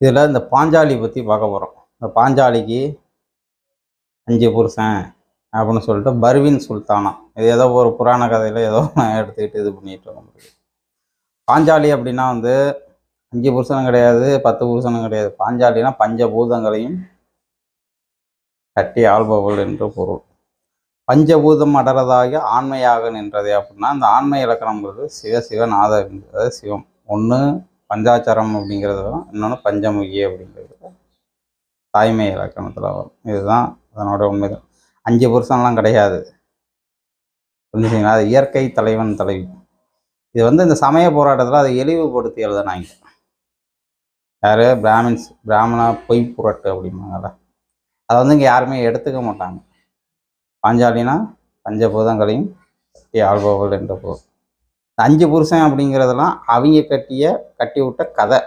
இதில் இந்த பாஞ்சாலி பற்றி பார்க்க போகிறோம் இந்த பாஞ்சாலிக்கு அஞ்சு புருஷன் அப்படின்னு சொல்லிட்டு பர்வின் சுல்தானா. இது ஏதோ ஒரு புராண கதையில் ஏதோ நான் எடுத்துக்கிட்டு இது பண்ணிட்டு இருக்க முடியும் பாஞ்சாலி அப்படின்னா வந்து அஞ்சு புருஷனும் கிடையாது பத்து புருஷனும் கிடையாது. பாஞ்சாலினா பஞ்சபூதங்களையும் கட்டி ஆள்பவள் என்று பொருள். பஞ்சபூதம் அடரதாக ஆண்மையாக நின்றதே அப்படின்னா அந்த ஆண்மை இலக்கணங்கிறது சிவ சிவநாத அதாவது சிவம். ஒன்று பஞ்சாச்சாரம் அப்படிங்கிறது வரும். இன்னொன்று பஞ்சமுகி அப்படிங்கிறது. தாய்மை இலக்கணத்தில் வரும். இதுதான் அதனோட உண்மைதான். அஞ்சு புருஷன்லாம் கிடையாது. புரிஞ்சுங்களா அது இயற்கை தலைவன் தலைவி. இது வந்து இந்த சமய போராட்டத்தில் அதை இழிவுபடுத்தி எழுதினாங்க. யார்? பிராமின்ஸ் பிராமணா பொய் புரட்டு அப்படிம்பாங்கல்ல. அதை வந்து இங்கே யாருமே எடுத்துக்க மாட்டாங்க. பாஞ்சாலினா பஞ்சபூதங்களையும் கட்டி ஆள்பவர்கள் என்ற பொருள். அஞ்சு புருஷன் அப்படிங்கிறதெல்லாம் அவங்க கட்டிய கட்டி விட்ட கதை.